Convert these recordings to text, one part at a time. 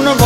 no, no.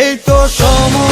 এই তো সময়